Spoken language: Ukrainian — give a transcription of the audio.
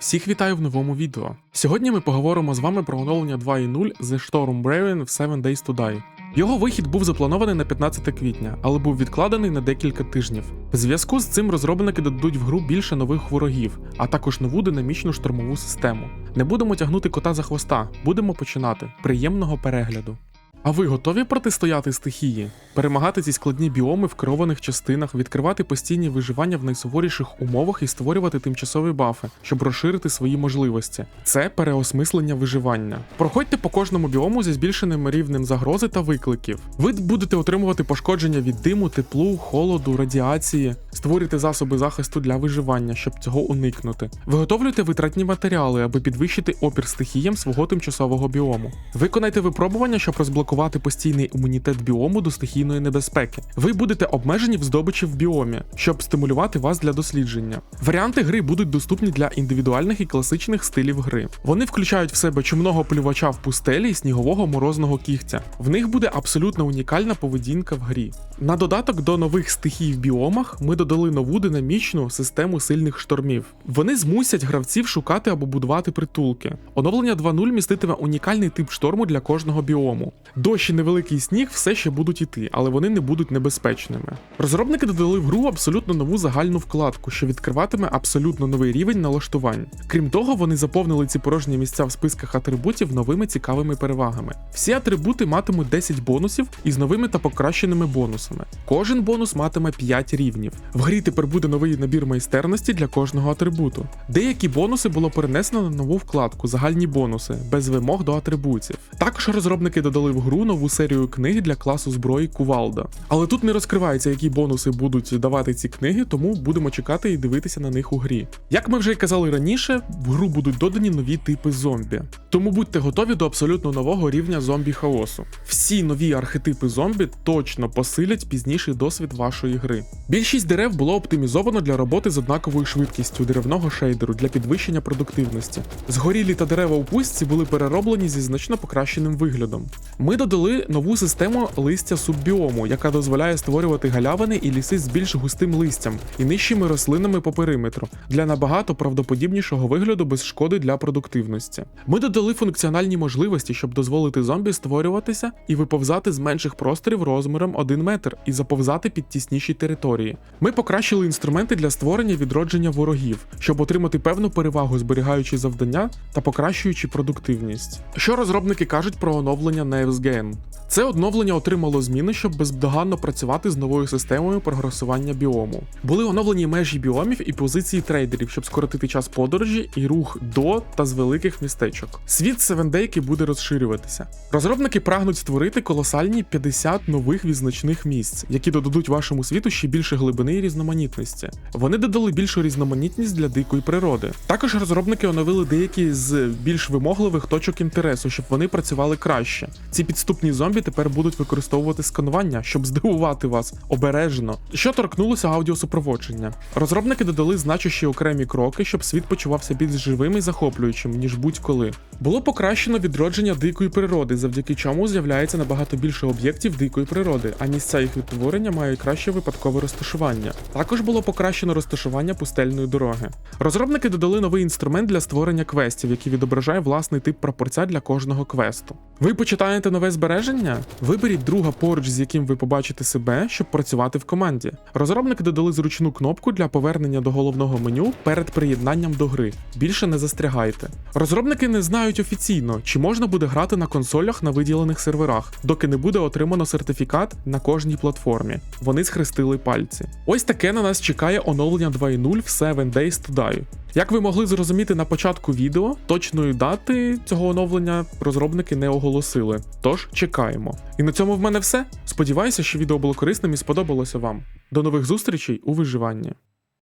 Всіх вітаю в новому відео. Сьогодні ми поговоримо з вами про оновлення 2.0 The Storm Brewing в 7 Days to Die. Його вихід був запланований на 15 квітня, але був відкладений на декілька тижнів. В зв'язку з цим розробники додадуть в гру більше нових ворогів, а також нову динамічну штурмову систему. Не будемо тягнути кота за хвоста, будемо починати. Приємного перегляду. А ви готові протистояти стихії? Перемагати ці складні біоми в керованих частинах, відкривати постійні виживання в найсуворіших умовах і створювати тимчасові бафи, щоб розширити свої можливості. Це переосмислення виживання. Проходьте по кожному біому зі збільшеним рівнем загрози та викликів. Ви будете отримувати пошкодження від диму, теплу, холоду, радіації, створюйте засоби захисту для виживання, щоб цього уникнути. Виготовлюйте витратні матеріали, аби підвищити опір стихіям свого тимчасового біому. Виконайте випробування, щоб розблокувати постійний імунітет біому до стихійної небезпеки. Ви будете обмежені в здобичі в біомі, щоб стимулювати вас для дослідження. Варіанти гри будуть доступні для індивідуальних і класичних стилів гри. Вони включають в себе чумного плювача в пустелі і снігового морозного кігтя. В них буде абсолютно унікальна поведінка в грі. На додаток до нових стихій в біомах ми додали нову динамічну систему сильних штормів. Вони змусять гравців шукати або будувати притулки. Оновлення 2.0 міститиме унікальний тип шторму для кожного біому. Дощ і невеликий сніг все ще будуть іти, але вони не будуть небезпечними. Розробники додали в гру абсолютно нову загальну вкладку, що відкриватиме абсолютно новий рівень налаштувань. Крім того, вони заповнили ці порожні місця в списках атрибутів новими цікавими перевагами. Всі атрибути матимуть 10 бонусів із новими та покращеними бонусами. Кожен бонус матиме 5 рівнів. В грі тепер буде новий набір майстерності для кожного атрибуту. Деякі бонуси було перенесено на нову вкладку загальні бонуси без вимог до атрибутів. Також розробники додали в гру нову серію книг для класу зброї Кувалда. Але тут не розкривається, які бонуси будуть давати ці книги, тому будемо чекати і дивитися на них у грі. Як ми вже й казали раніше, в гру будуть додані нові типи зомбі. Тому будьте готові до абсолютно нового рівня зомбі хаосу. Всі нові архетипи зомбі точно посилять пізніший досвід вашої гри. Більшість дерев було оптимізовано для роботи з однаковою швидкістю деревного шейдеру для підвищення продуктивності. Згорілі та дерева у пустці були перероблені зі значно покращеним виглядом. Ми додали нову систему листя суббіому, яка дозволяє створювати галявини і ліси з більш густим листям і нижчими рослинами по периметру для набагато правдоподібнішого вигляду без шкоди для продуктивності. Ми додали функціональні можливості, щоб дозволити зомбі створюватися і виповзати з менших просторів розміром 1 метр і заповзати під тісніші території. Ми покращили інструменти для створення відродження ворогів, щоб отримати певну перевагу, зберігаючи завдання та покращуючи продуктивність. Що розробники кажуть про оновлення NavesGain? Це оновлення отримало зміни, щоб бездоганно працювати з новою системою прогресування біому. Були оновлені межі біомів і позиції трейдерів, щоб скоротити час подорожі і рух до та з великих містечок. Світ Севендейки буде розширюватися. Розробники прагнуть створити колосальні 50 нових відзначних місць, які додадуть вашому світу ще більше глибини і різноманітності. Вони додали більшу різноманітність для дикої природи. Також розробники оновили деякі з більш вимогливих точок інтересу, щоб вони працювали краще. Ці підступні зомбі тепер будуть використовувати сканування, щоб здивувати вас обережно. Що торкнулося аудіосупроводження. Розробники додали значущі окремі кроки, щоб світ почувався більш живим і захоплюючим, ніж будь-коли. Було покращено відродження дикої природи, завдяки чому з'являється набагато більше об'єктів дикої природи, а місця їх відтворення мають краще випадкове розташування. Також було покращено розташування пустельної дороги. Розробники додали новий інструмент для створення квестів, який відображає власний тип прапорця для кожного квесту. Ви почитаєте нове збереження? Виберіть друга поруч, з яким ви побачите себе, щоб працювати в команді. Розробники додали зручну кнопку для повернення до головного меню перед приєднанням до гри. Більше не застрягайте. Розробники не знають офіційно, чи можна буде грати на консолях на виділених серверах, доки не буде отримано сертифікат на кожній платформі. Вони схрестили пальці. Ось таке на нас чекає оновлення 2.0 в 7 Days to Die. Як ви могли зрозуміти на початку відео, точної дати цього оновлення розробники не оголосили. Тож чекаємо. І на цьому в мене все. Сподіваюся, що відео було корисним і сподобалося вам. До нових зустрічей у виживанні.